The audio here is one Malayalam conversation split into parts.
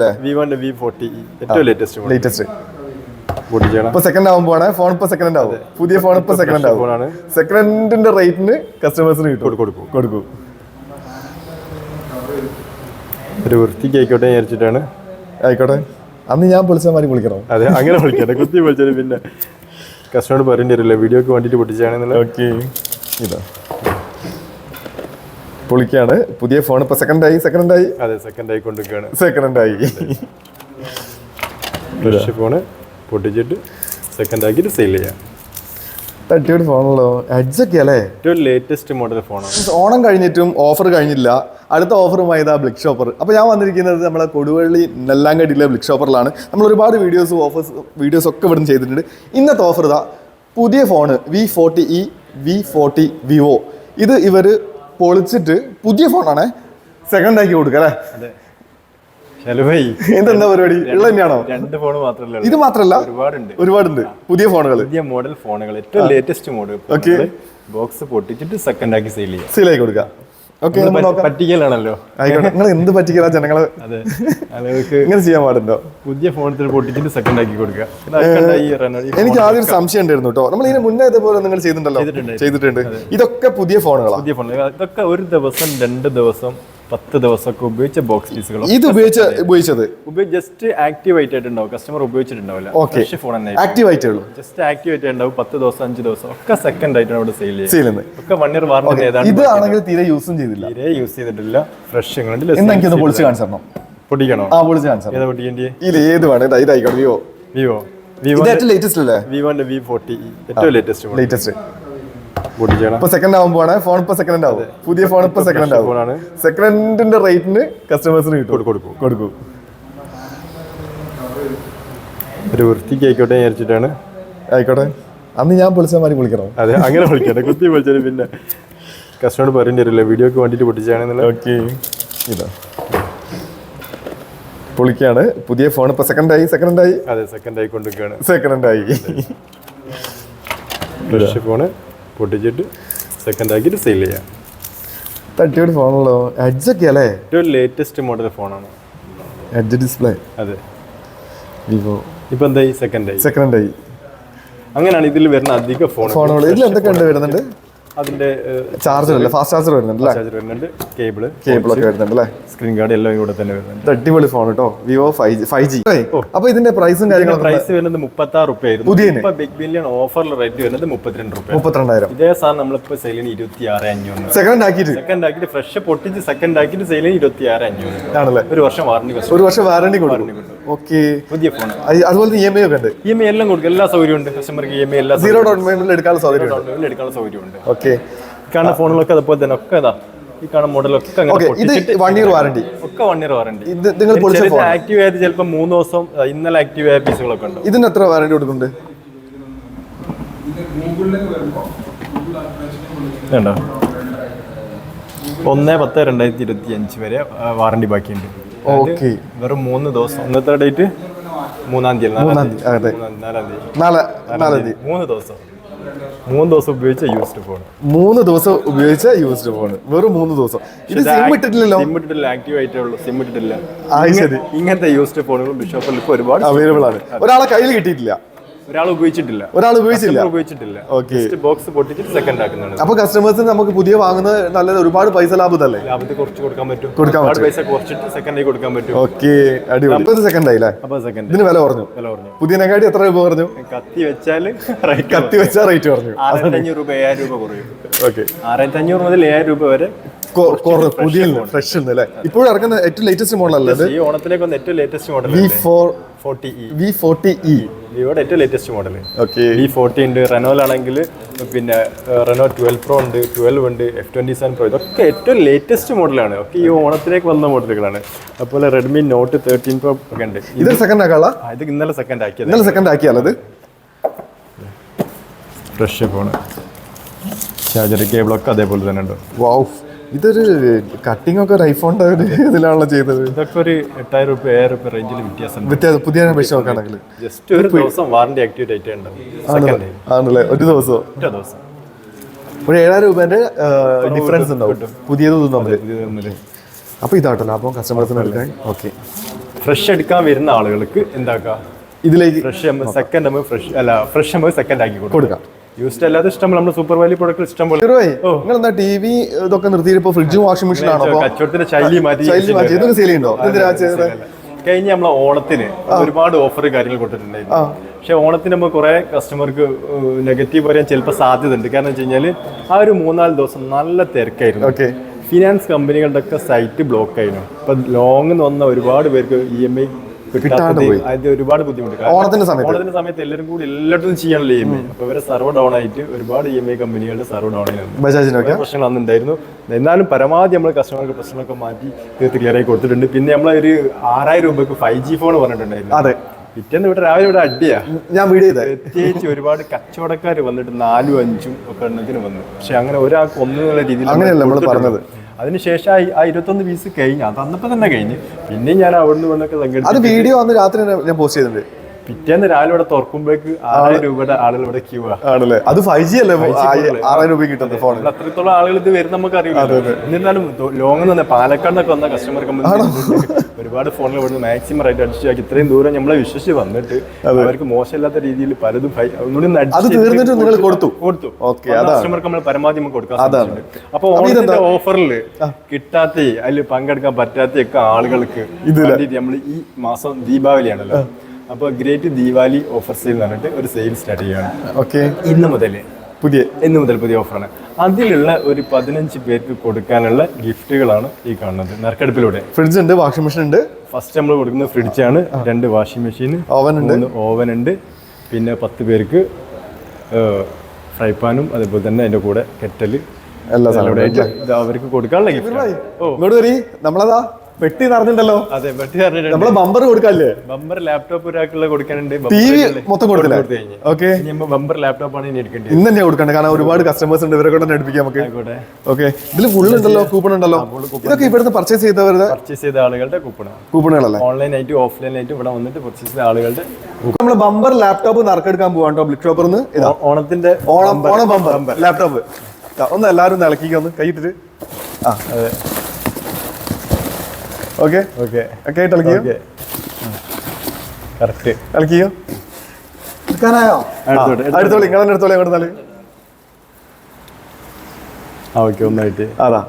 അല്ലേ? വി വൺ വി ഫോർട്ടി ഏറ്റവും ലേറ്റസ്റ്റ് മോഡൽ ലേറ്റസ്റ്റ് പൊട്ടിച്ചേണം ഇപ്പൊ സെക്കൻഡ് ആവുമ്പോഴാണ് ഫോൺ ഇപ്പൊ സെക്കൻഡ് ആവും. പുതിയ ഫോൺ ഇപ്പൊ സെക്കൻഡ് ആവും. സെക്കൻഡിന്റെ റേറ്റിന് കസ്റ്റമേഴ്സിന് കിട്ടും. കൊടുക്കും കൊടുക്കും. ഒരു വൃത്തിക്ക് ആയിക്കോട്ടെ വിചാരിച്ചിട്ടാണ്. ആയിക്കോട്ടെ. അന്ന് ഞാൻ പൊളിച്ച മാറി വിളിക്കണം. അതെ അങ്ങനെ വിളിക്കട്ടെ കുത്തി വിളിച്ചാൽ പിന്നെ. കസ്റ്റമർ പറയേണ്ടി വരില്ല. വീഡിയോക്ക് വേണ്ടിയിട്ട് പൊട്ടിച്ചാണെന്നുള്ള ഓക്കെ ഇതാ. പൊളിക്കാണ്. പുതിയ ഫോൺ ഇപ്പൊ സെക്കൻഡ് ആയി സെക്കൻഡ് ആയി? അതെ സെക്കൻഡ് ആയി കൊണ്ടിരിക്കുകയാണ്. സെക്കൻഡ് ആയി. ഫ്രഷ് ഫോണ് പൊട്ടിച്ചിട്ട് സെക്കൻഡ് ആക്കിയിട്ട് സെയിൽ ചെയ്യാം. തട്ടിയോട് ഫോണല്ലോ ഒക്കെ അല്ലേ? ഏറ്റവും ലേറ്റസ്റ്റ് മോഡൽ ഫോണാണ് ഓണം കഴിഞ്ഞിട്ടും ഓഫർ കഴിഞ്ഞില്ല. അടുത്ത ഓഫറുമായി ഇതാ ബ്ലിക് ഷോപ്പർ അപ്പോൾ ഞാൻ വന്നിരിക്കുന്നത് നമ്മളെ കൊടുവള്ളി നെല്ലാങ്കടിയിലെ ബ്ലിക് ഷോപ്പറിലാണ് നമ്മൾ ഒരുപാട് വീഡിയോസ് ഓഫേഴ്സ് വീഡിയോസ് ഒക്കെ ഇവിടുന്ന് ചെയ്തിട്ടുണ്ട്. ഇന്നത്തെ ഓഫർ ഇതാ പുതിയ phone V forty E V forty Vivo ഇത് ഇവർ പൊളിച്ചിട്ട് പുതിയ ഫോണാണ്. സെക്കൻഡ് ആക്കി കൊടുക്കുക അല്ലേ? എന്തെന്താ പരിപാടി? ഉള്ള തന്നെയാണോ? രണ്ട് ഫോൺ മാത്രമല്ല ഇത് മാത്രമല്ല? ഒരുപാടുണ്ട്. ഒരുപാടുണ്ട്. പുതിയ ഫോണുകൾ പുതിയ മോഡൽ ഫോണുകൾ. ഏറ്റവും ലേറ്റസ്റ്റ് മോഡൽ. ബോക്സ് പൊട്ടിച്ചിട്ട് സെക്കൻഡ് ആക്കി സെയിൽ ചെയ്യാം. സെയിൽ കൊടുക്കുക നമുക്ക് നോക്കാം പറ്റിക്കലാണല്ലോ. നിങ്ങൾ എന്ത് പറ്റിക്കലാ ജനങ്ങളെ? ഇങ്ങനെ ചെയ്യാൻ പാടുണ്ടോ? പുതിയ ഫോണിൽ പൊട്ടിച്ചിട്ട് സെക്കൻഡ് ആക്കി കൊടുക്കുക. എനിക്ക് ആദ്യം ഒരു സംശയം ഉണ്ടായിരുന്നു കേട്ടോ. നമ്മൾ ഇതിന് മുന്നേ ഇതേപോലെ നിങ്ങൾ ചെയ്തിട്ടുണ്ടല്ലോ? ചെയ്തിട്ടുണ്ട് ഇതൊക്കെ പുതിയ ഫോണുകളാണ് പുതിയ ഫോൺ ഇതൊക്കെ ഒരു ദിവസം രണ്ട് ദിവസം പത്ത് ദിവസമൊക്കെ ഉപയോഗിച്ച ബോക്സ് പീസുകൾ ഇത് ഉപയോഗിച്ച ഉപയോഗിച്ചത്? ഉപയോഗിച്ച് ജസ്റ്റ് ആക്ടിവേറ്റ് ആയിട്ടുണ്ടാവും. കസ്റ്റമർ ഉപയോഗിച്ചിട്ടുണ്ടാവില്ല. ഓക്കെ ഫോൺ തന്നെ ആക്റ്റീവ് ആയിട്ടേ ഉള്ളൂ. ജസ്റ്റ് ആക്ടിവേറ്റ് ആയിട്ടുണ്ടാവും പത്ത് ദിവസം അഞ്ച് ദിവസം ഒക്കെ സെക്കൻഡ് ആയിട്ടാണ് ഇവിടെ സെയിൽ ചെയ്യുന്നത്. ഒക്കെ വൺ ഇയർ വാറണ്ടി ഏതാണ് ഇത് ആണെങ്കിൽ തീരെ യൂസും ചെയ്തില്ല. തീരെ യൂസ് ചെയ്തിട്ടില്ല. ഫ്രഷ് ഇന്ന് എനിക്കൊന്ന് പൊളിച്ച് കാണിച്ചു തരണം. പൊടിക്കണോ ആ പൊളിച്ച് കാണിച്ചു ഏതാ പൊടിക്കേണ്ടി ഇത് ഏത് വേണം? ഇതായിക്കോട്ടെ വിവോ വിവോ വിവോ ലേറ്റസ്റ്റ് അല്ലേ? വിവോന്റെ വി ഫോർട്ടി ഏറ്റവും ലേറ്റസ്റ്റ് ലേറ്റസ്റ്റ് ഇപ്പൊ സെക്കൻഡ് ആവുമ്പോഴാണ് ഫോൺ ഇപ്പൊ സെക്കൻഡ് ആവും. പുതിയ ഫോൺ ഇപ്പൊ സെക്കൻഡ് ആവും. സെക്കൻഡിന്റെ റേറ്റിന് കസ്റ്റമേഴ്സിന് കിട്ടും. കൊടുക്കും കൊടുക്കും. ഒരു വൃത്തിക്ക് ആയിക്കോട്ടെ വിചാരിച്ചിട്ടാണ്. ആയിക്കോട്ടെ. അന്ന് ഞാൻ പൊളിച്ച മാതിരി വിളിക്കണം അതെ അങ്ങനെ വിളിക്കട്ടെ കുത്തി വിളിച്ചാലും പിന്നെ കസ്റ്റമർ പറയേണ്ടി വരില്ല. വീഡിയോക്ക് വേണ്ടിയിട്ട് പൊട്ടിച്ചാണെന്നുള്ള ഓക്കെ ഇതാ. പൊളിക്കാണ്. പുതിയ ഫോൺ ഇപ്പൊ സെക്കൻഡ് ആയി. സെക്കൻഡ് ആയി. അതെ സെക്കൻഡ് ആയി കൊണ്ടുവയ്ക്കാണ് സെക്കൻഡ് ആയി ഫോണ് പൊട്ടിച്ചിട്ട് സെക്കൻഡ് ആക്കിയിട്ട് സെയിൽ ചെയ്യാം. തട്ടിയോട് ഫോണല്ലോ ഒക്കെ അല്ലേ? ഏറ്റവും ലേറ്റസ്റ്റ് മോഡൽ ഫോണാണ് എഡ്ജ് ഡിസ്പ്ലേ അതെ. വിവോ ഇപ്പൊ എന്തായി? സെക്കൻഡ് ആയി. സെക്കൻഡ് ആയി. അങ്ങനെയാണ് ഇതിൽ വരുന്ന അധിക ഫോൺ ഫോണുകൾ ഇതിൽ എന്തൊക്കെയുണ്ട് വരുന്നുണ്ട്? അതിന്റെ ചാർജർ അല്ലേ ഫാസ്റ്റ് ചാർജർ വരുന്നുണ്ട് ചാർജർ വരുന്നുണ്ട്. കേബിൾ കേബിൾ ഒക്കെ വരുന്നുണ്ട് അല്ലേ? സ്ക്രീൻ ഗാർഡ് എല്ലാം കൂടെ തന്നെ വരുന്നുണ്ട്. അടിപൊളി ഫോൺ കേട്ടോ. Vivo five G five G അപ്പൊ ഇതിന്റെ പ്രൈസും കാര്യങ്ങളും പ്രൈസ് വരുന്നത് മുപ്പത്തി ആറ് റുപ്യ പുതിയ ബിഗ് ബില്യൺ ഓഫറിൽ റേറ്റ് വരുന്നത് മുപ്പത്തിരണ്ട് രൂപ മുപ്പത്തിരണ്ടായിരം. ഇതേ സാധനം നമ്മളിപ്പോ സെയിലിന് ഇരുപത്തി ആറ് അഞ്ഞൂറ് സെക്കൻഡ് ആക്കിയിട്ട്? സെക്കൻഡ് ആക്കിയിട്ട് ഫ്രഷ് പൊട്ടിച്ച് സെക്കൻഡ് ആക്കിയിട്ട് സെയിലിന് ഇരുപത്തി ആറ് അഞ്ഞൂറ് ആണല്ലേ? ഒരു വർഷം വാറണ്ടി കൊടുക്കും. ഒരു വർഷം വാറണ്ടി കൊടുക്കും. ഓക്കെ പുതിയ ഫോൺ അതുപോലെ ഇ എം ഐ ഒക്കെ ഉണ്ട്? ഇ എം ഐ എല്ലാം കൊടുക്കും. എല്ലാ സൗകര്യവും ഉണ്ട്. കസ്റ്റമർക്ക് ഇ എം ഐ എല്ലാ സീറോ ഡൗൺ പേയ്മെന്റിൽ എടുക്കാനുള്ള സൗകര്യം ഉണ്ട് സൗകര്യം ഉണ്ട്. സൗകര്യമുണ്ട് ഓക്കെ കാണുന്ന ഫോണുകളൊക്കെ അതുപോലെ തന്നെ ഒക്കെ ഇതാ ഈ കാണുന്ന മോഡലൊക്കെ അങ്ങനെ ഇത് വൺ ഇയർ വാറണ്ടി ഒക്കെ വൺ ഇയർ വാറണ്ടി ഇത് നിങ്ങൾ പൊളിച്ച ഫോൺ ആക്റ്റീവ് ആയത് ചിലപ്പോൾ മൂന്ന് ദിവസം ഇന്നലെ ആക്റ്റീവ് ആയ പീസുകളൊക്കെ ഉണ്ട് ഇതിന് എത്ര വാറണ്ടി കൊടുക്കുന്നുണ്ട്? വേണ്ട ഒന്ന് പത്ത് രണ്ടായിരത്തി ഇരുപത്തി അഞ്ച് വരെ വാറണ്ടി ബാക്കിയുണ്ട്. ഓക്കെ. വെറും മൂന്ന് ദിവസം ഇന്നത്തെ ഡേറ്റ് മൂന്നാം തീയതി നാലാം തീയതി നാലാം തീയതി. മൂന്ന് ദിവസം. മൂന്ന് ദിവസം ഉപയോഗിച്ച യൂസ്ഡ് ഫോൺ മൂന്ന് ദിവസം ഉപയോഗിച്ച യൂസ്ഡ് ഫോൺ വെറും മൂന്ന് ദിവസം. ഇത് സിം ഇട്ടിട്ടില്ലല്ലോ. സിം ഇട്ടിട്ടില്ല ആക്റ്റീവ് ആയിട്ടേ ഉള്ളൂ സിം ഇട്ടിട്ടില്ല ശരി. ഇങ്ങനത്തെ യൂസ്ഡ് ഫോണുകൾ ബിഷോപ്പിൽ ഇപ്പോൾ ഒരുപാട് അവൈലബിൾ ആണ്. ഒരാളെ കയ്യിൽ കിട്ടിയിട്ടില്ല. ഒരാൾ ഉപയോഗിച്ചിട്ടില്ല ഒരാൾ ഉപയോഗിച്ചില്ല. ഉപയോഗിച്ചിട്ടില്ല. ഓക്കെ ജസ്റ്റ് ബോക്സ് പൊട്ടിച്ചിട്ട് സെക്കൻഡ് അപ്പൊ കസ്റ്റമേഴ്സിന് നമുക്ക് പുതിയ വാങ്ങുന്ന നല്ല ഒരുപാട് പൈസ ലാഭത്തല്ലേ ലാഭത്തിൽ കുറച്ച് കൊടുക്കാൻ പറ്റും. കൊടുക്കാൻ ഒരുപാട് പൈസ കുറച്ചിട്ട് സെക്കൻഡ് ആയി കൊടുക്കാൻ പറ്റും. ഓക്കെ അടിപൊളി. ഇപ്പൊ സെക്കൻഡ് ആയില്ലേ? അപ്പൊ സെക്കൻഡ് ഇതിന് വില കുറഞ്ഞു. വില എത്ര രൂപ പറഞ്ഞു കത്തി വെച്ചാൽ കത്തി വെച്ചാൽ റേറ്റ് പറഞ്ഞു ആറായിരത്തി അഞ്ഞൂറ് രൂപ ഏഴായിരം രൂപ കുറയും. ആറായിരത്തി അഞ്ഞൂറ് മുതൽ ഏഴായിരം രൂപ വരെ പുതിയ ഫ്രഷ് ഉണ്ട് അല്ലേ? ഇപ്പോഴും ഇറങ്ങുന്ന ഏറ്റവും ലേറ്റസ്റ്റ് മോഡൽ അല്ലേ ഈ ഓണത്തിലേക്ക് വന്ന ഏറ്റവും latest model V four forty E V forty E വിവോയുടെ ഏറ്റവും latest model okay V forty ഉണ്ട് പിന്നെ റെനോ ട്വൽവ് പ്രോ ഉണ്ട് ട്വൽവ് ഉണ്ട് എഫ് ട്വന്റി സെവൻ പ്രോ ഇതൊക്കെ ഏറ്റവും ലേറ്റസ്റ്റ് മോഡലാണ് ഒക്കെ ഈ ഓണത്തിലേക്ക് വന്ന മോഡലുകളാണ് അതുപോലെ റെഡ്മി നോട്ട് തേർട്ടീൻ പ്രോ ഒക്കെ ഉണ്ട്. ഇത് സെക്കൻഡ് ആക്കാള ഇത് ഇന്നലെ സെക്കൻഡ് ആക്കിയത്. ഇന്നലെ സെക്കൻഡ് ആക്കിയാലത് ഫ്രഷ് ഫോണ് ചാർജർ കേബിളൊക്കെ അതേപോലെ തന്നെ ഉണ്ട്. വാവ് ഇതൊരു കട്ടിംഗ് ഒക്കെ ഒരു ഐഫോണിന്റെ ഒരു ഇതിലാണല്ലോ ചെയ്തത്. ഇതൊക്കെ ഒരു എട്ടായിരം രൂപ ഏഴായിരം രൂപ റേഞ്ചിൽ വ്യത്യാസം വ്യത്യാസം പുതിയ അപേക്ഷ നോക്കുകയാണെങ്കിൽ ജസ്റ്റ് ഒരു ദിവസം വാറണ്ടി ആക്ടിവേറ്റ് ആയിട്ടുണ്ട് ആണല്ലേ? ഒരു ദിവസം? ഒറ്റ ദിവസം. ഒരു ഏഴായിരം രൂപേന്റെ ഡിഫറൻസ് ഉണ്ടാവും. പുതിയത് തമ്മിൽ അപ്പോൾ അപ്പൊ ഇതാട്ടോ ലാഭം കസ്റ്റമേഴ്സിന് എടുക്കാൻ. ഓക്കെ. ഫ്രഷ് എടുക്കാൻ വരുന്ന ആളുകൾക്ക് എന്താക്കാം? ഇതിലേക്ക് ഫ്രഷ് സെക്കൻഡ് നമ്മൾ ഫ്രഷ് അല്ല ഫ്രഷ് നമ്മൾ സെക്കൻഡ് ആക്കി കൊടുക്കാം. യൂസ്ഡ് അല്ലാതെ ഇഷ്ടം നമ്മൾ സൂപ്പർ വാല്യൂ പ്രൊഡക്റ്റ് ഇഷ്ടം പോലെ. നിങ്ങൾ എന്താ ടി വി ഇതൊക്കെ നിർത്തിയിട്ട് ഫ്രിഡ്ജും വാഷിംഗ് മെഷീൻ ആണോ കച്ചവടത്തിന്റെ ശൈലി മാറ്റി ശൈലി മാറ്റി. ഇതൊക്കെ സെയിൽ ഉണ്ടോ എന്തിനാ കഴിഞ്ഞ നമ്മളെ ഓണത്തിന് ഒരുപാട് ഓഫർ കാര്യങ്ങൾ കൊടുത്തിട്ടുണ്ടായിരുന്നു. പക്ഷെ ഓണത്തിന് നമ്മൾ കുറെ കസ്റ്റമർക്ക് നെഗറ്റീവ് പറയാൻ ചിലപ്പോൾ സാധ്യത ഉണ്ട് കാരണം വെച്ച് കഴിഞ്ഞാൽ ആ ഒരു മൂന്നാൽ ദിവസം നല്ല തിരക്കായിരുന്നു. ഓക്കെ ഫിനാൻസ് കമ്പനികളുടെ ഒക്കെ സൈറ്റ് ബ്ലോക്ക് ആയിരുന്നു. ഇപ്പൊ ലോങ് വന്ന ഒരുപാട് പേർക്ക് ഇ എം ഐ കിട്ടാത്തത് പോയി. ഒരുപാട് ബുദ്ധിമുട്ട്. ഓണത്തിന്റെ സമയത്ത്. ഓണത്തിന്റെ സമയത്ത് എല്ലാവരും കൂടി എല്ലായിടത്തും ചെയ്യാനുള്ള ഇ എം ഐ അപ്പൊ ഇവരെ സർവർ ഡൗൺ ആയിട്ട് ഒരുപാട് ഇ എം ഐ കമ്പനികളുടെ സർവർ ഡൗൺ ആയിരുന്നു പ്രശ്നങ്ങൾ അന്ന് ഉണ്ടായിരുന്നു എന്നാലും പരമാവധി നമ്മൾ കസ്റ്റമർക്ക് പ്രശ്നങ്ങളൊക്കെ മാറ്റി തീർത്ത് ക്ലിയർ ആയി കൊടുത്തിട്ടുണ്ട്. പിന്നെ നമ്മളൊരു ഒരു ആറായിരം രൂപയ്ക്ക് ഫൈവ് ജി ഫോൺ പറഞ്ഞിട്ടുണ്ടായിരുന്നു. അതെ. പിറ്റേന്ന് ഇവിടെ രാവിലെ ഇവിടെ അടിയാ. ഞാൻ വീട് പ്രത്യേകിച്ച് ഒരുപാട് കച്ചവടക്കാർ വന്നിട്ട് നാലും അഞ്ചും ഒക്കെ എണ്ണത്തിന് വന്നു. പക്ഷെ അങ്ങനെ ഒരാൾക്ക് ഒന്നുള്ള രീതിയിൽ അങ്ങനെയല്ല നമ്മൾ പറഞ്ഞത്. അതിനുശേഷം ആ- ആ ഇരുപത്തൊന്ന് പീസ് കഴിഞ്ഞു. അത് അന്നപ്പോ തന്നെ കഴിഞ്ഞ്. പിന്നെ ഞാൻ അവിടുന്ന് വന്നൊക്കെ അത് വീഡിയോ അന്ന് രാത്രി ഞാൻ പോസ്റ്റ് ചെയ്തിട്ടുണ്ട്. പിറ്റേന്ന് രാവിലെ ഇവിടെ തുറക്കുമ്പോഴേക്ക് ആറായിരം രൂപയുടെ ആളുകൾ ഇവിടെ ക്യൂ ആണല്ലേ? അത് ഫൈവ് ജി അല്ലേ? ആറായിരം രൂപ കിട്ടുന്നത് ഫോണിൽ അത്രത്തോളം ആളുകൾ ഇത് വരും നമുക്ക് അറിയില്ല എന്നിരുന്നാലും ലോങ് നിന്ന് പാലക്കാടിനൊക്കെ വന്ന കസ്റ്റമർ ഒരുപാട് ഫോണിൽ ഇവിടുന്ന് മാക്സിമം റേറ്റ് അഡ്ജസ്റ്റ് ആക്കി. ഇത്രയും ദൂരം നമ്മളെ വിശ്വസിച്ച് വന്നിട്ട് അവർക്ക് മോശമില്ലാത്ത രീതിയിൽ പലതും ഒന്നുകൂടി നിങ്ങൾ കൊടുത്തു? കൊടുത്തു. കസ്റ്റമർക്ക് നമ്മൾ പരമാവധി നമുക്ക്. സാധിച്ചിട്ടുണ്ട് അപ്പൊ ഓണത്തിന്റെ ഓഫറിൽ കിട്ടാത്ത അതിൽ പങ്കെടുക്കാൻ പറ്റാത്ത ഒക്കെ ആളുകൾക്ക് നമ്മൾ ഈ മാസം ദീപാവലിയാണല്ലോ. അപ്പൊ ഗ്രേറ്റ് ദീപാവലി ഓഫർ സെയിൽ എന്ന് പറഞ്ഞിട്ട് ഒരു സെയിൽ സ്റ്റാർട്ട് ചെയ്യാണ്. ഓക്കെ ഇന്ന് മുതൽ പുതിയ. ഇന്ന് മുതൽ പുതിയ ഓഫറാണ് അതിലുള്ള ഒരു പതിനഞ്ച് പേർക്ക് കൊടുക്കാനുള്ള ഗിഫ്റ്റുകളാണ് ഈ കാണുന്നത്. നറുക്കെടുപ്പിലൂടെ. ഫ്രിഡ്ജ് ഉണ്ട് വാഷിംഗ് മെഷീൻ ഉണ്ട്. ഫസ്റ്റ് നമ്മൾ കൊടുക്കുന്നത് ഫ്രിഡ്ജാണ് രണ്ട് വാഷിംഗ് മെഷീൻ ഓവൻ ഉണ്ട്. ഓവൻ ഉണ്ട്. പിന്നെ പത്ത് പേർക്ക് ഫ്രൈ പാനും അതേപോലെ തന്നെ അതിന്റെ കൂടെ കെറ്റൽ എല്ലാ സാധനവും അവർക്ക് കൊടുക്കാനുള്ള ഗിഫ്റ്റ് ഓ. ഇങ്ങോട്ട് വരി. നമ്മളതാ. പെട്ടി നിറഞ്ഞിട്ടല്ലോ അതെ വെട്ടി നിറഞ്ഞിട്ടുണ്ട്. നമ്മൾ ബമ്പർ കൊടുക്കാല്ലേ? ബമ്പർ ലാപ്ടോപ്പ് ഒരാൾക്കുള്ള കൊടുക്കാനുണ്ട്. ടി വി മൊത്തം കഴിഞ്ഞു. ഓക്കെ ബമ്പർ ലാപ്ടോപ്പ് ആണ് ഇനി എടുക്കേണ്ടത് ഇന്ന് തന്നെ കൊടുക്കണ്ട? കാരണം ഒരുപാട് കസ്റ്റമേഴ്സ് ഉണ്ട്. ഇവരെ കൊണ്ട് എടുപ്പിക്കാം നമുക്ക്. ഓക്കെ ഇതിൽ ഫുൾ ഉണ്ടല്ലോ? കൂപ്പൺ ഉണ്ടല്ലോ? ഇതൊക്കെ ഇവിടുന്ന് പർച്ചേസ് ചെയ്തവരുടെ പർച്ചേസ് ചെയ്ത ആളുകളുടെ കൂപ്പൺ കൂപ്പണുകളല്ലേ ഓൺലൈൻ ആയിട്ട് ഓഫ്ലൈൻ ആയിട്ട് ഇവിടെ വന്നിട്ട് പർച്ചേസ് ചെയ്ത ആളുകളുടെ നമ്മൾ ബമ്പർ ലാപ്ടോപ്പ് നറുക്കെടുക്കാൻ പോവാണ്ടോ ബ്ലിക് ഓ- ഓണത്തിന്റെ ഓണം ഓണം ബമ്പർ ലാപ്ടോപ്പ് ഒന്ന് എല്ലാവരും ഒന്ന് ഇളക്കിക്കോ ഒന്ന് കൈയിട്ടിട്ട് ആ. ഓക്കെ ഓക്കെ ഒക്കെ ആയിട്ട് ഇളക്കിയോ? Okay correct ഇളക്കിയോ? എടുക്കാനായോ? അടുത്തോട്ട്, അടുത്തോളി നിങ്ങൾ തന്നെ എടുത്തോളി അങ്ങോട്ട് നാല് ആ ഓക്കെ ഒന്നായിട്ട്. അതാ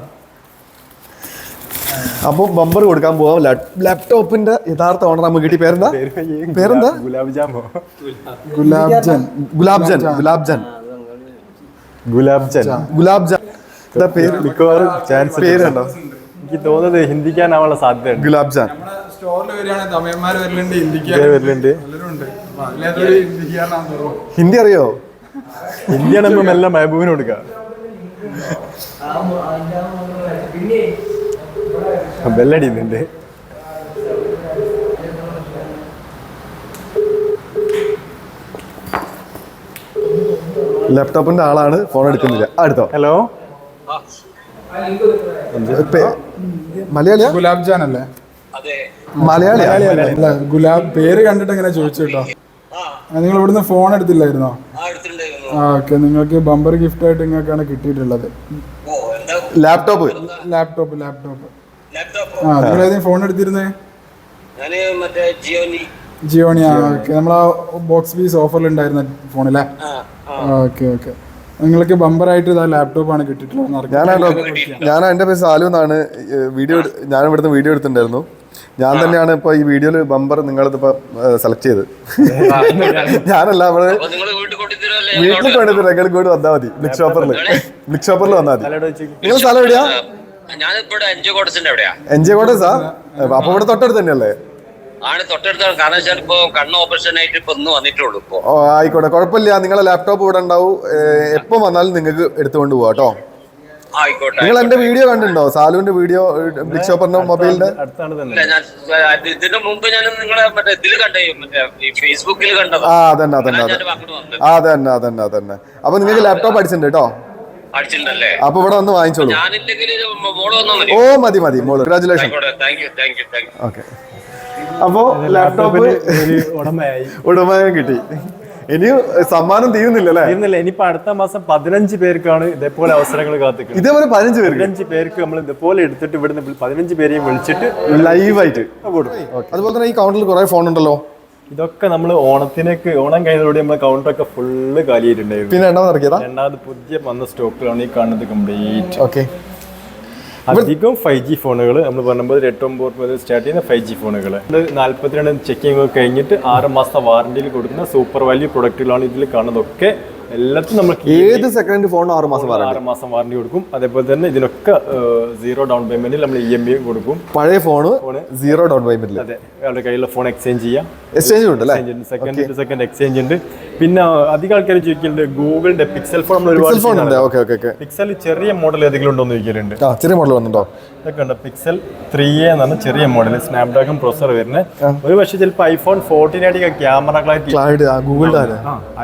അപ്പോൾ ബമ്പർ കൊടുക്കാൻ പോവാം. ലാപ്ടോപ്പിന്റെ യഥാർത്ഥ ഓണർ നമുക്ക് കിട്ടി. പേരെന്താ? പേരെന്താ? ഗുലാബ് ജാമോ? ഗുലാബ് ജാൻ ഗുലാബ് ജാൻ ഗുലാബ് ജാൻ ഗുലാബ് ജാൻ ഗുലാബ് ജാൻ പേര് മിക്കവാറും ചാൻസ് പേരുണ്ടോ എനിക്ക് തോന്നുന്നത് ഹിന്ദിക്കാനാവാനുള്ള സാധ്യതയുണ്ട്. ഗുലാബ് ജാൻ. വരലുണ്ട് ഹിന്ദി അറിയോ? ഹിന്ദിയാണ് ഇപ്പം എല്ലാം മഹബൂബിന് കൊടുക്കുക ബെല്ലടിയുന്നുണ്ട് ലാപ്ടോപ്പിന്റെ ആളാണ് ഫോൺ എടുക്കുന്നില്ല. അടുത്തോ ഹലോ? മലയാളിയാ? ഗുലാബ് ജാൻ അല്ലേ? മലയാളിയാ? ഗുലാബ് പേര് കണ്ടിട്ട് എങ്ങനെ ചോദിച്ചു കേട്ടോ? നിങ്ങൾ ഇവിടുന്ന് ഫോൺ എടുത്തില്ലായിരുന്നോ? ആ ഓക്കെ നിങ്ങൾക്ക് ബമ്പർ ഗിഫ്റ്റ് ആയിട്ട് നിങ്ങൾക്കാണ് കിട്ടിയിട്ടുള്ളത്. ലാപ്ടോപ്പ് ലാപ്ടോപ്പ് ലാപ്ടോപ്പ് ലാപ്ടോപ്പ് ആ നിങ്ങൾ ഏതെങ്കിലും ഫോൺ എടുത്തിരുന്നേ? ജിയോണി ആ ഓക്കെ നമ്മൾ ആ ബോക്സ് പീസ് ഓഫറിൽ ഉണ്ടായിരുന്ന ഫോണിലെ ആ ആ. ഓക്കെ ഓക്കെ നിങ്ങൾക്ക് ബമ്പറായിട്ട് ഇതാ ലാപ്ടോപ്പാണ് ആണ് കിട്ടിയിട്ടുള്ളത്. ഞാൻ എന്റെ പേര് സാലു എന്നാണ്. വീഡിയോ ഞാൻ ഇവിടുന്ന് വീഡിയോ എടുത്തിട്ടുണ്ടായിരുന്നു. ഞാൻ തന്നെയാണ് ഇപ്പൊ ഈ വീഡിയോയിൽ ബമ്പർ നിങ്ങളിതിപ്പോ സെലക്ട് ചെയ്ത് ഞാനല്ല അവൾ വീട്ടിൽ കൊണ്ടിട്ട് നിങ്ങൾ ഇങ്ങോട്ട് വന്നാൽ മതി. ബ്ലിക് ഷോപ്പറിൽ ബ്ലിക് ഷോപ്പറിൽ വന്നാൽ മതി. നിങ്ങൾ സ്ഥലം എവിടെയാ? എൻജിഒ കോട്ടേഴ്സാ അപ്പൊ ഇവിടെ തൊട്ടടുത്ത് തന്നെയല്ലേ? ആണ് തൊട്ടടുത്താണ്. കാരണം വെച്ചാൽ ഇപ്പൊ കണ്ണ് ഓപ്പറേഷൻ ആയിട്ട് ഇപ്പൊ ഒന്ന് വന്നിട്ടുള്ളൂ ഇപ്പൊ. ഓ ആയിക്കോട്ടെ. കുഴപ്പമില്ല. നിങ്ങളെ ലാപ്ടോപ്പ് ഇവിടെ ഉണ്ടാവും. എപ്പം വന്നാലും നിങ്ങൾക്ക് എടുത്തുകൊണ്ട് പോവാ കേട്ടോ. നിങ്ങൾ എന്റെ വീഡിയോ കണ്ടിട്ടുണ്ടോ? സാലുവിന്റെ വീഡിയോ ബിഗ് ഷോപ്പറിന്റെ മൊബൈലിന്റെ? ഇതിന് മുമ്പ് ഞാൻ നിങ്ങളെ മറ്റേ ഇതിൽ കണ്ടേ ഫേസ്ബുക്കിൽ കണ്ടതാ. ആ അതന്നെ അതന്നെ ഞാൻ അതെ അങ്ങോട്ട് വന്നത്. ആ അതന്നെ അതന്നെ അതന്നെ. അപ്പൊ നിങ്ങൾക്ക് ലാപ്ടോപ്പ് അടിച്ചിട്ടുണ്ട് കേട്ടോ? അപ്പൊ ഇവിടെ വന്ന് വാങ്ങിച്ചോളൂ. ഓ മതി മതി. മോൾ. കൺഗ്രാചുലേഷൻ ഓക്കെ അപ്പോ ലാപ്ടോപ്പ് ഒരു ഉടമയായി. ഉടമയെ കിട്ടി. ഇനി സമ്മാനം തീരുന്നില്ല അല്ലേ? തീരുന്നില്ല. ഇനിയിപ്പോ അടുത്ത മാസം പതിനഞ്ച് പേർക്കാണ് ഇതേപോലെ അവസരങ്ങൾ കാത്തിക്കുന്നത്. ഇതേപോലെ പതിനഞ്ച് പേർക്ക്? പതിനഞ്ച് പേർക്ക് നമ്മൾ ഇതുപോലെ എടുത്തിട്ട് ഇവിടുന്ന് പതിനഞ്ച് പേരെയും വിളിച്ചിട്ട് ലൈവായിട്ട് കൊടുക്കും അതുപോലെ തന്നെ ഈ കൗണ്ടറിൽ കുറെ ഫോൺ ഉണ്ടല്ലോ. ഇതൊക്കെ നമ്മൾ ഓണത്തിനൊക്കെ ഓണം കഴിഞ്ഞതോടെ നമ്മൾ കൗണ്ടറൊക്കെ ഫുള്ള് കാലിയായിട്ടുണ്ടായിരുന്നു. പിന്നെ രണ്ടാമത് ഇറക്കിയതാ? രണ്ടാമത് പുതിയ വന്ന സ്റ്റോക്കുകളാണ് ഈ കാണുന്നത് കംപ്ലീറ്റ് ഓക്കെ അധികം ഫൈവ് ജി ഫോണുകൾ നമ്മൾ പറഞ്ഞപ്പോൾ എട്ട് ഒമ്പത് മുതൽ സ്റ്റാർട്ട് ചെയ്യുന്ന ഫൈവ് ജി ഫോണുകൾ നാല്പത്തിരണ്ട് ചെക്കിംഗ് ഒക്കെ കഴിഞ്ഞിട്ട് ആറ് മാസത്തെ വാറണ്ടിയിൽ കൊടുക്കുന്ന സൂപ്പർ വാല്യൂ പ്രൊഡക്റ്റുകളാണ് ഇതിൽ കാണുന്നതൊക്കെ എല്ലാത്തിനും നമ്മൾ ഏത് സെക്കൻഡ് ഫോൺ ആറ് മാസം ആറ് മാസം വാറണ്ടി കൊടുക്കും. അതേപോലെ തന്നെ ഇതിനൊക്കെ സീറോ ഡൗൺ പേയ്മെന്റിൽ നമ്മൾ ഇ എം ഐ കൊടുക്കും. പഴയ ഫോൺ സീറോ ഡൗൺ പേയ്മെന്റിൽ അതെ. അവരുടെ കയ്യിലുള്ള ഫോൺ എക്സ്ചേഞ്ച് ചെയ്യാം. എക്സ്ചേഞ്ച് ഉണ്ട്. അല്ലേ സെക്കൻഡ് സെക്കൻഡ് എക്സ്ചേഞ്ച് ഉണ്ട്. പിന്നെ അധികം ആൾക്കാർ ചോദിക്കുന്നുണ്ട് ഗൂഗിളിന്റെ പിക്സൽ ഫോൺ നമ്മൾ ഒരുപാട് ഫോൺ ഉണ്ട്. ഓക്കെ ഓക്കെ ഓക്കെ പിക്സൽ ചെറിയ മോഡൽ ഏതെങ്കിലും ഉണ്ടോ എന്ന് ചോദിക്കലുണ്ട്. ആ ചെറിയ മോഡൽ വന്നിട്ടോ ഇതൊക്കെ ഉണ്ട്. പിക്സൽ ത്രീ എ എന്നാണ് ചെറിയ മോഡൽ സ്നാപ്ഡ്രാഗൺ പ്രോസർ വരുന്നത്. ഒരു പക്ഷേ ചിലപ്പോൾ ഐഫോൺ ഫോർട്ടീനായിട്ട് ക്യാമറ ക്ലാരിറ്റി ഗൂഗിളിന്റെ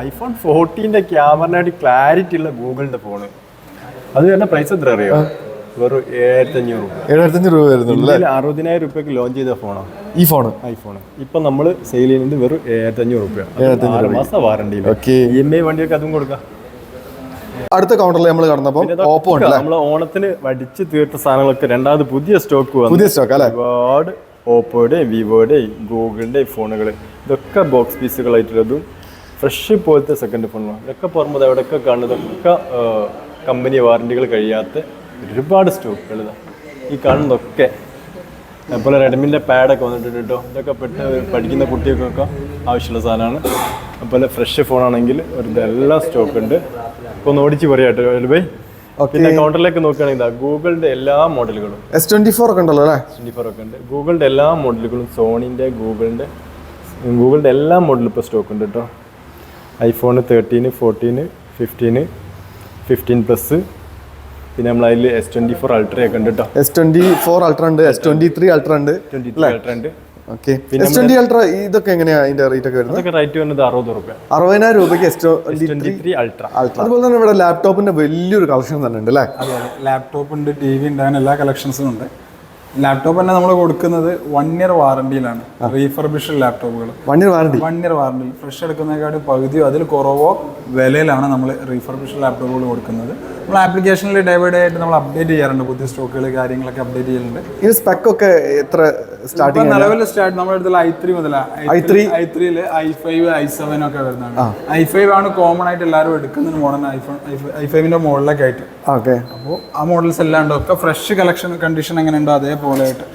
ഐഫോൺ ഫോർട്ടീന്റെ ക്യാമറനായിട്ട് ക്ലാരിറ്റി ഉള്ള ഗൂഗിളിന്റെ ഫോണ് അത് തന്നെ പ്രൈസ് എത്ര അറിയോ? വെറും ഏഴായിരത്തി അഞ്ഞൂറ് രൂപ വരുന്നുള്ളൂ അറുപതിനായിരം രൂപയ്ക്ക് ലോഞ്ച് ചെയ്ത ഫോണാണ് ഈ ഫോൺ ഐഫോൺ ഇപ്പൊ നമ്മൾ സെയിൽ ചെയ്യുന്നത് വെറും ഏഴായിരത്തി അഞ്ഞൂറ് രൂപ ആറ് മാസം വാറണ്ടി. ഇ എം ഐ വണ്ടിയൊക്കെ അതും കൊടുക്കാം. അടുത്ത കൗണ്ടറിൽ നമ്മൾ കടന്നപ്പോൾ ഓപ്പോ ഉണ്ട് നമ്മൾ ഓണത്തിന് വടിച്ച് തീർത്ത സാധനങ്ങളൊക്കെ രണ്ടാമത് പുതിയ സ്റ്റോക്ക് പുതിയ സ്റ്റോക്ക് അല്ലേ? ഒരുപാട് ഓപ്പോയുടെ വിവോയുടെ ഗൂഗിളിന്റെ ഫോണുകൾ ഇതൊക്കെ ബോക്സ് പീസുകളായിട്ടുള്ളതും ഫ്രഷ് പോലത്തെ സെക്കൻഡ് ഫോണുകളാണ് ഇതൊക്കെ പുറമത് എവിടെയൊക്കെ കാണുന്നതൊക്കെ കമ്പനി വാറണ്ടികൾ കഴിയാത്ത ഒരുപാട് സ്റ്റോക്കുകൾ ഈ കാണുന്നതൊക്കെ. അതുപോലെ റെഡ്മിന്റെ പാഡൊക്കെ വന്നിട്ടുണ്ട് കേട്ടോ. ഇതൊക്കെ പെട്ട് പഠിക്കുന്ന കുട്ടികൾക്കൊക്കെ ആവശ്യമുള്ള സാധനമാണ്. അതുപോലെ ഫ്രഷ് ഫോണാണെങ്കിൽ ഒരു ഇതെല്ലാം സ്റ്റോക്ക് ഉണ്ട്. ഇപ്പോൾ ഒന്ന് ഓടിച്ച് പറയാം കേട്ടോ ബൈ പിന്നെ കൗണ്ടറിലേക്ക് നോക്കുകയാണെങ്കിൽ ഗൂഗിളിന്റെ എല്ലാ മോഡലുകളും എസ് ട്വന്റി ഫോർ ഒക്കെ ഉണ്ടല്ലോ അല്ലേ? ട്വന്റി ഫോർ ഒക്കെ ഉണ്ട്. ഗൂഗിളിന്റെ എല്ലാ മോഡലുകളും സോണിന്റെ ഗൂഗിളിന്റെ ഗൂഗിളിന്റെ എല്ലാ മോഡലും ഇപ്പോൾ സ്റ്റോക്ക് ഉണ്ട് കേട്ടോ. IPhone thirteen fourteen fifteen fifteen plus പിന്നെ നമ്മൾ അതിൽ എസ് ട്വന്റി ഫോർ അൾട്ര ഒക്കെ ഉണ്ട് കേട്ടോ എസ് ട്വന്റി ഫോർ അൾട്ര ഉണ്ട് എസ് ട്വന്റി ത്രീ അൾട്ര ഉണ്ട് അൾട്ര ഉണ്ട്. ഓക്കെ എസ് ട്വന്റി അൾട്ര ഇതൊക്കെ എങ്ങനെയാ അതിന്റെ റേറ്റ് ഒക്കെ വരുന്നത്? റേറ്റ് വരുന്നത് അറുപത് റുപ്യ അറുപതിനായിരം രൂപയ്ക്ക് S twenty three ultra ultra അതുപോലെ തന്നെ ഇവിടെ ലാപ്ടോപ്പിന്റെ വലിയൊരു കളക്ഷൻ തന്നെ ഉണ്ട് അല്ലേ ലാപ്ടോപ്പ് ഉണ്ട് ടി വി ഉണ്ട് അങ്ങനെ എല്ലാ കളക്ഷൻസും ഉണ്ട്. ലാപ്ടോപ്പ് തന്നെ നമ്മൾ കൊടുക്കുന്നത് വൺ ഇയർ വാറണ്ടിയിലാണ് റീഫർബിഷ്ഡ് ലാപ്ടോപ്പുകൾ one year warranty one year warranty fresh എടുക്കുന്നതിനെക്കാട്ടും പകുതിയോ അതിൽ കുറവോ വിലയിലാണ് നമ്മൾ റീഫർബിഷ്ഡ് ലാപ്ടോപ്പുകൾ കൊടുക്കുന്നത്. നമ്മൾ ആപ്ലിക്കേഷനിൽ ഡേ ബൈ ഡേ ആയിട്ട് നമ്മൾ അപ്ഡേറ്റ് ചെയ്യാറുണ്ട് പുതിയ സ്റ്റോക്കുകൾ കാര്യങ്ങളൊക്കെ അപ്ഡേറ്റ് ചെയ്യുന്നുണ്ട്. ഈ സ്പെക്ക് ഒക്കെ എത്ര സ്റ്റാർട്ടിംഗ് നിലവിൽ സ്റ്റാർട്ട് നമ്മുടെ അടുത്തുള്ള ഐ ത്രീ മുതലാണ് ഐ ത്രീ ഐ ത്രീയിൽ ഐ ഫൈവ് ഐ സെവൻ ഒക്കെ വരുന്നതാണ്. ഐ ഫൈവ് ആണ് കോമൺ ആയിട്ട് എല്ലാവരും എടുക്കുന്ന മോഡൽ ഐഫോൺ ഐ ഫൈവിന്റെ മോഡലൊക്കെ ആയിട്ട്. ഓക്കെ. അപ്പോൾ ആ മോഡൽസ് എല്ലാം ഉണ്ടോ. ഒക്കെ ഫ്രഷ് കളക്ഷൻ കണ്ടീഷൻ എങ്ങനെ ഉണ്ടോ അതേപോലെ ആയിട്ട്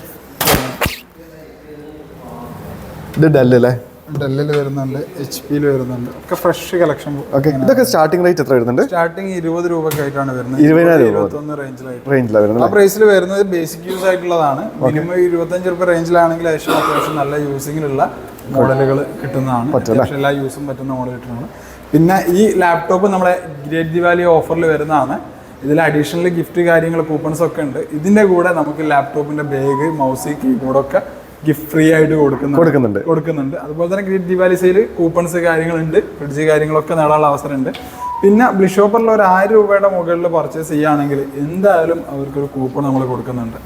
ഇത് ഡെല്ല് ഡെല്ലിൽ വരുന്നുണ്ട് എച്ച് പിയിൽ വരുന്നുണ്ട്. ഒക്കെ ഫ്രഷ് കളക്ഷൻ ഓക്കെ ഇതൊക്കെ സ്റ്റാർട്ടിംഗ് റേറ്റ് എത്ര വരുന്നുണ്ട്? സ്റ്റാർട്ടിങ് ഇരുപത് രൂപയ്ക്കായിട്ടാണ് വരുന്നത്. ഇരുപതിനായിരം രൂപ. ഇരുപത്തൊന്ന് റേഞ്ചിലായിട്ട് റേഞ്ചിലാണ് വരുന്നത് ആ പ്രൈസിൽ വരുന്നത് ബേസിക് യൂസ് ആയിട്ടുള്ളതാണ്. മിനിമം ഇരുപത്തഞ്ച് രൂപ റേഞ്ചിലാണെങ്കിൽ അത്യാവശ്യം അത്യാവശ്യം നല്ല യൂസിങ്ങിലുള്ള മോഡലുകൾ കിട്ടുന്നതാണ്. എല്ലാ യൂസും പറ്റുന്ന മോഡൽ കിട്ടുന്നതാണ്. പിന്നെ ഈ ലാപ്ടോപ്പ് നമ്മുടെ ഗ്രേറ്റ് ദിവാലി ഓഫറിൽ വരുന്നതാണ്. ഇതിൽ അഡീഷണൽ ഗിഫ്റ്റ് കാര്യങ്ങൾ കൂപ്പൺസ് ഒക്കെ ഉണ്ട്. ഇതിന്റെ കൂടെ നമുക്ക് ലാപ്ടോപ്പിന്റെ ബാഗ് മൗസ് കീബോർഡൊക്കെ ഗിഫ്റ്റ് ഫ്രീ ആയിട്ട് കൊടുക്കുന്നു കൊടുക്കുന്നുണ്ട്. കൊടുക്കുന്നുണ്ട്. അതുപോലെ തന്നെ ഗ്രീറ്റ് ദിവാലി സെയിൽ കൂപ്പൺസ് കാര്യങ്ങളുണ്ട്. ഫ്രിഡ്ജ് കാര്യങ്ങളൊക്കെ നേടാനുള്ള അവസരമുണ്ട് പിന്നെ ബ്ലിഷോപ്പറിൽ ഒരു ആയിരം രൂപയുടെ മുകളിൽ പർച്ചേസ് ചെയ്യുകയാണെങ്കിൽ എന്തായാലും അവർക്കൊരു കൂപ്പൺ നമ്മൾ കൊടുക്കുന്നുണ്ട്.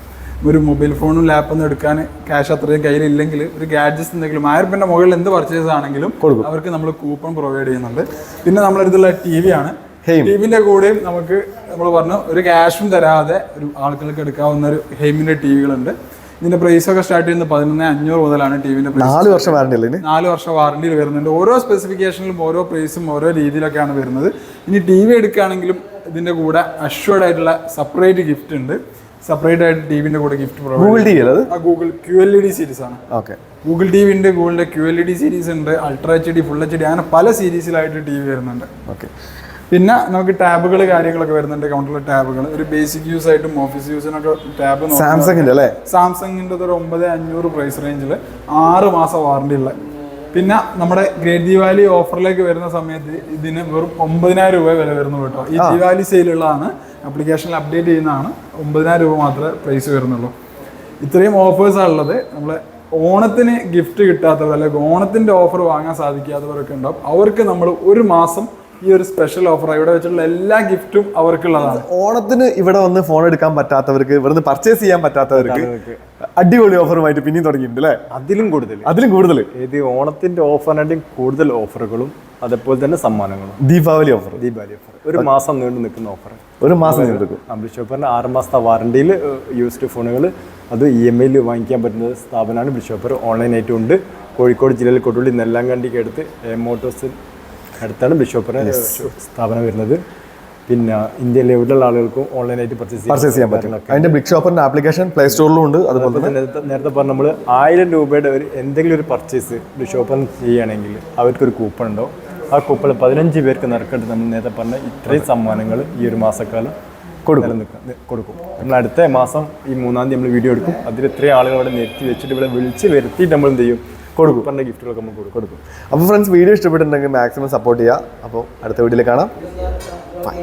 ഒരു മൊബൈൽ ഫോണും ലാപ്പൊന്നും എടുക്കാൻ ക്യാഷ് അത്രയും കയ്യിലില്ലെങ്കിൽ ഒരു ഗാഡ്ജറ്റ്സ് എന്തെങ്കിലും ആയിരം രൂപയുടെ മുകളിൽ എന്ത് പർച്ചേസ് ആണെങ്കിലും അവർക്ക് നമ്മൾ കൂപ്പൺ പ്രൊവൈഡ് ചെയ്യുന്നുണ്ട്. പിന്നെ നമ്മളെടുത്തുള്ള ടി വി ആണ്. ടിവിന്റെ കൂടെയും നമുക്ക് നമ്മൾ പറഞ്ഞു ഒരു ക്യാഷും തരാതെ ഒരു ആളുകൾക്ക് എടുക്കാവുന്ന ഒരു ഹെയിമിന്റെ ടി വികളുണ്ട് ഇതിന്റെ പ്രൈസ് ഒക്കെ സ്റ്റാർട്ട് ചെയ്യുന്നത് പതിനൊന്ന് അഞ്ഞൂറ് മുതലാണ് ടിവിന്റെ പ്രൈസ് നാല് വർഷം വാറണ്ടി നാല് വർഷം വാറണ്ടിയിൽ വരുന്നുണ്ട്. ഓരോ സ്പെസിഫിക്കേഷനിലും ഓരോ പ്രൈസും ഓരോ രീതിയിലൊക്കെയാണ് വരുന്നത്. ഇനി ടി വി എടുക്കുകയാണെങ്കിലും ഇതിന്റെ കൂടെ അഷ്വേർഡ് ആയിട്ടുള്ള സെപ്പറേറ്റ് ഗിഫ്റ്റ് ഉണ്ട്. സെപ്പറേറ്റ് ആയിട്ട് ടിവിന്റെ കൂടെ gift Google T V Google Q L E D series ആണ്. ഓക്കെ ഗൂഗിൾ ടി വി ഉണ്ട് ഗൂഗിളിന്റെ Q L E D series ഉണ്ട് ultra H D full H D അങ്ങനെ പല സീരീസിലായിട്ട് ടി വി വരുന്നുണ്ട്. ഓക്കെ പിന്നെ നമുക്ക് ടാബുകൾ കാര്യങ്ങളൊക്കെ വരുന്നുണ്ട് കൗണ്ടറിലെ ടാബുകൾ ഒരു ബേസിക് യൂസ് ആയിട്ടും ഓഫീസ് യൂസിനൊക്കെ ടാബ് സാംസങ്ങിന്റെ അല്ലേ? സാംസങ്ങിന്റെ ഒരു ഒമ്പത് അഞ്ഞൂറ് പ്രൈസ് റേഞ്ചിൽ ആറ് മാസം വാറണ്ടി ഉള്ള. പിന്നെ നമ്മുടെ ഗ്രേറ്റ് ദിവാലി ഓഫറിലേക്ക് വരുന്ന സമയത്ത് ഇതിന് വെറും ഒമ്പതിനായിരം രൂപ വില വരുന്നു കേട്ടോ. ഈ ദിവാലി സെയിലുള്ളതാണ് ആപ്ലിക്കേഷനിൽ അപ്ഡേറ്റ് ചെയ്യുന്നതാണ് ഒമ്പതിനായിരം രൂപ മാത്രമേ പ്രൈസ് വരുന്നുള്ളൂ. ഇത്രയും ഓഫേഴ്സാണ് ഉള്ളത്. നമ്മളെ ഓണത്തിന് ഗിഫ്റ്റ് കിട്ടാത്തവർ അല്ലെങ്കിൽ ഓണത്തിന്റെ ഓഫർ വാങ്ങാൻ സാധിക്കാത്തവരൊക്കെ ഉണ്ടാവും. അവർക്ക് നമ്മൾ ഒരു മാസം ഈ ഒരു സ്പെഷ്യൽ ഓഫർ ഇവിടെ വെച്ചിട്ടുള്ള എല്ലാ ഗിഫ്റ്റും അവർക്കുള്ളതാണ്. ഓണത്തിന് ഇവിടെ വന്ന് ഫോൺ എടുക്കാൻ പറ്റാത്തവർക്ക് ഇവിടുന്ന് പർച്ചേസ് ചെയ്യാൻ പറ്റാത്തവർക്ക് അടിപൊളി ഓഫറുമായിട്ട് പിന്നെയും തുടങ്ങിയിട്ടുണ്ട് അല്ലേ? അതിലും കൂടുതൽ അതിലും കൂടുതൽ ഇത് ഓണത്തിന്റെ ഓഫറിനായിട്ടും കൂടുതൽ ഓഫറുകളും അതേപോലെ തന്നെ സമ്മാനങ്ങളും. ദീപാവലി ഓഫർ ദീപാവലി ഓഫർ ഒരു മാസം നീണ്ടു നിൽക്കുന്ന ഓഫർ ഒരു മാസം നിൽക്കും. അംബ്ലി ഷോപ്പറിന് ആറ് മാസത്തെ വാറണ്ടിയിൽ യൂസ്ഡ് ഫോണുകൾ അത് ഇ എം ഐയിൽ വാങ്ങിക്കാൻ പറ്റുന്ന സ്ഥാപനമാണ് ബിഷോപ്പർ ഓൺലൈനായിട്ടും ഉണ്ട്. കോഴിക്കോട് ജില്ലയിൽ കൊടുവള്ളി നെല്ലാങ്കണ്ടിക്ക് അടുത്ത് മോട്ടോഴ്സ് അടുത്താണ് ബിഷോപ്പറിന് സ്ഥാപനം വരുന്നത്. പിന്നെ ഇന്ത്യയിലെ എവിടെയുള്ള ആളുകൾക്കും ഓൺലൈനായിട്ട് പർച്ചേസ് പർച്ചേസ് ചെയ്യാൻ പറ്റും. അതിന്റെ ബിഗ് ഷോപ്പറിന്റെ ആപ്ലിക്കേഷൻ പ്ലേ സ്റ്റോറിലും ഉണ്ട്. അതുപോലെ തന്നെ നേരത്തെ നേരത്തെ പറഞ്ഞ നമ്മൾ ആയിരം രൂപയുടെ ഒരു എന്തെങ്കിലും ഒരു പർച്ചേസ് ബിഗ് ഷോപ്പർ ചെയ്യുകയാണെങ്കിൽ അവർക്കൊരു കൂപ്പൺ ഉണ്ടോ? ആ കൂപ്പൺ പതിനഞ്ച് പേർക്ക് നിറക്കേണ്ടത് നമ്മൾ നേരത്തെ പറഞ്ഞ ഇത്രയും സമ്മാനങ്ങൾ ഈ ഒരു മാസക്കാലം കൊടുക്കും. കൊടുക്കും. നമ്മൾ അടുത്ത മാസം ഈ മൂന്നാം തീയതി നമ്മൾ വീഡിയോ എടുക്കും. അതിൽ ഇത്രയും ആളുകൾ അവിടെ നിർത്തി വെച്ചിട്ട് ഇവിടെ വിളിച്ച് വരുത്തിയിട്ട് നമ്മൾ എന്ത് ചെയ്യും? കൊടുക്കും. പറഞ്ഞ ഗിഫ്റ്റുകളൊക്കെ നമുക്ക് കൊടുക്കും. കൊടുക്കും. അപ്പോൾ ഫ്രണ്ട്സ് വീഡിയോ ഇഷ്ടപ്പെട്ടിട്ടുണ്ടെങ്കിൽ മാക്സിമം സപ്പോർട്ട് ചെയ്യുക അപ്പോൾ അടുത്ത വീഡിയോയിൽ കാണാം. ബൈ